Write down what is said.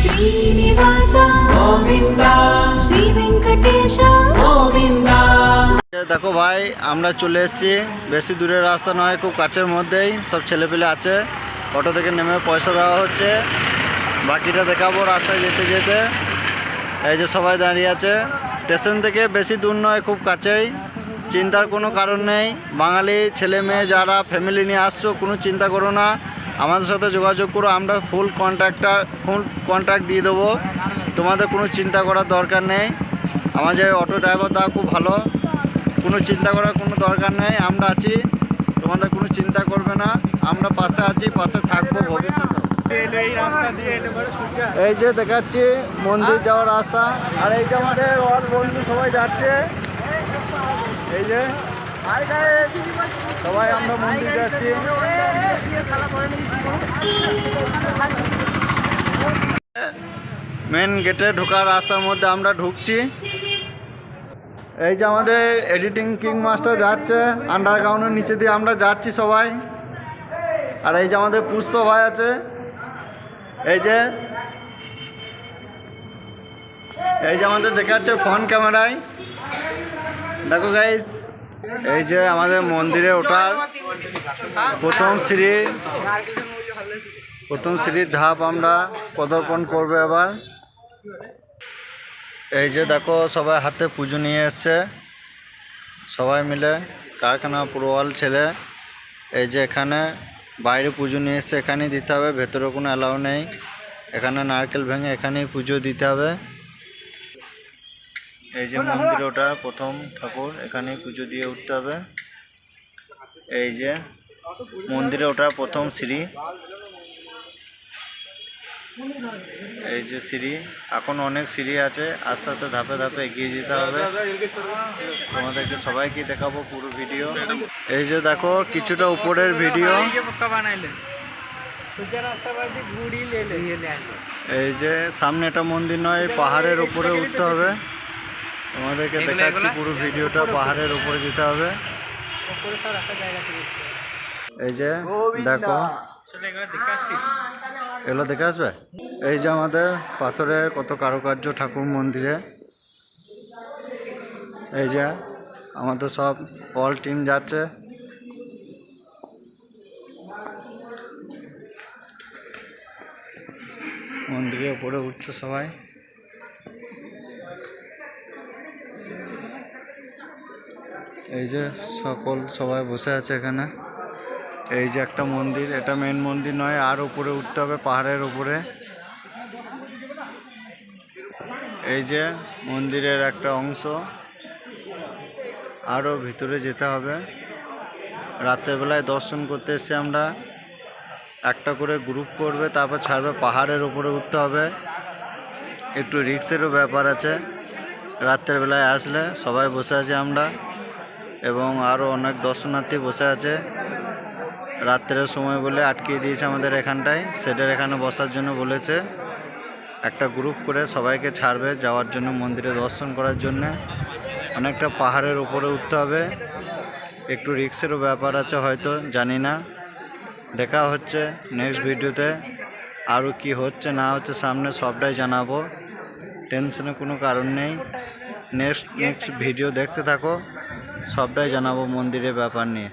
శ్రీనివాస గోవింద శ్రీ వెంకటేశ గోవింద দেখো ভাই আমরা চলে এসেছি বেশি দূরের রাস্তা নয় খুব কাছের মধ্যেই সব ছেলেপেলে আছে অটো থেকে নেমে পয়সা দেওয়া হচ্ছে বাকিটা দেখাবো রাস্তায় যেতে যেতে এই যে সবাই দাঁড়িয়ে আছে স্টেশন থেকে বেশি দূর নয় খুব কাছেই চিন্তার কোনো কারণ নেই বাঙালি ছেলে মেয়ে যারা ফ্যামিলি নিয়ে আসছো কোনো চিন্তা করো না আমাদের সাথে যোগাযোগ করো, আমরা ফুল কন্ট্রাক্টার ফুল কন্ট্রাক্ট দিয়ে দেবো। তোমাদের কোনো চিন্তা করার দরকার নেই। আমাদের অটো ড্রাইভার দা খুব ভালো। কোনো চিন্তা করার কোনো দরকার নেই। আমরা আছি। তোমাদের কোনো চিন্তা করবে না। আমরা পাশে আছি, পাশে থাকব ভবিষ্যতে। এই যে দেখাচ্ছি, মন্দির যাওয়ার রাস্তা। আর এই যে আমাদের বন্ধু সবাই যাচ্ছে। এই যে সবাই আমরা মন্দির যাচ্ছি মেন গেটে ঢোকার রাস্তার মধ্যে আমরা ঢুকছি। এই যে আমাদের এডিটিং কিং মাস্টার যাচ্ছে আন্ডারগ্রাউন্ডের নিচে দিয়ে আমরা যাচ্ছি সবাই। আর এই যে আমাদের পুষ্প ভাই আছে। এই যে এই যে আমাদের দেখাচ্ছে ফোন ক্যামেরায় দেখো গাইজ এই যে আমাদের মন্দিরে ওঠার প্রথম সিঁড়ি, প্রথম সিঁড়ির ধাপ আমরা পদার্পণ করব এবার। এই যে দেখো, সবাই হাতে পুজো নিয়ে এসছে। সবাই মিলে কারখানা পুরোয়াল ছেলে, এই যে এখানে বাইরে পুজো নিয়ে এসছে, এখানেই দিতে হবে, ভেতরে কোনো অ্যালাউ নেই। এখানে নারকেল ভেঙে এখানেই পুজো দিতে হবে। এই যে মন্দির ওটা প্রথম ঠাকুর এখানে পুজো দিয়ে উঠতে হবে। এই যে মন্দিরে ওটা প্রথম সিঁড়ি। এই যে সিঁড়ি এখন অনেক সিঁড়ি আছে আস্তে আস্তে ধাপে ধাপে এগিয়ে যেতে হবে। তোমাদেরকে সবাইকে দেখাবো পুরো ভিডিও। এই যে দেখো কিছুটা উপরের ভিডিও। এই যে সামনে একটা মন্দির নয় পাহাড়ের উপরে উঠতে হবে। তোমাদেরকে দেখাচ্ছি পুরো ভিডিওটা পাহাড়ের উপরে যেতে হবে। এই যে দেখো। এগুলো দেখে আসবে? এই যে আমাদের পাথরের কত কারুকার্য ঠাকুর মন্দিরে। এই যে আমাদের সব অল টিম যাচ্ছে। মন্দিরের উপরে উঠছে সবাই। এই যে সকল সবাই বসে আছে এখানে। এই যে একটা মন্দির, এটা মেন মন্দির নয়, আর উপরে উঠতে হবে, পাহাড়ের উপরে। এই যে মন্দিরের একটা অংশ আরও ভিতরে যেতে হবে। রাতের বেলায় দর্শন করতে এসে আমরা। একটা করে গ্রুপ করবে, তারপর ছাড়বে, পাহাড়ের উপরে উঠতে হবে। একটু রিক্সেরও ব্যাপার আছে। রাতের বেলায় আসলে সবাই বসে আছি আমরা। এবং আরও অনেক দর্শনার্থী বসে আছে। রাত্রের সময় বলে আটকিয়ে দিয়েছে আমাদের এখানটায়। সেটার এখানে বসার জন্য বলেছে। একটা গ্রুপ করে সবাইকে ছাড়বে যাওয়ার জন্য, মন্দিরে দর্শন করার জন্য। অনেকটা পাহাড়ের উপরে উঠতে হবে। একটু রিক্সেরও ব্যাপার আছে হয়তো, জানি না। দেখা হচ্ছে নেক্সট ভিডিওতে। আরও কি হচ্ছে না হচ্ছে সামনে সবটাই জানাব। টেনশনের কোনো কারণ নেই। নেক্সট নেক্সট ভিডিও দেখতে থাকো। সবটাই জানাব মন্দিরের ব্যাপার নিয়ে।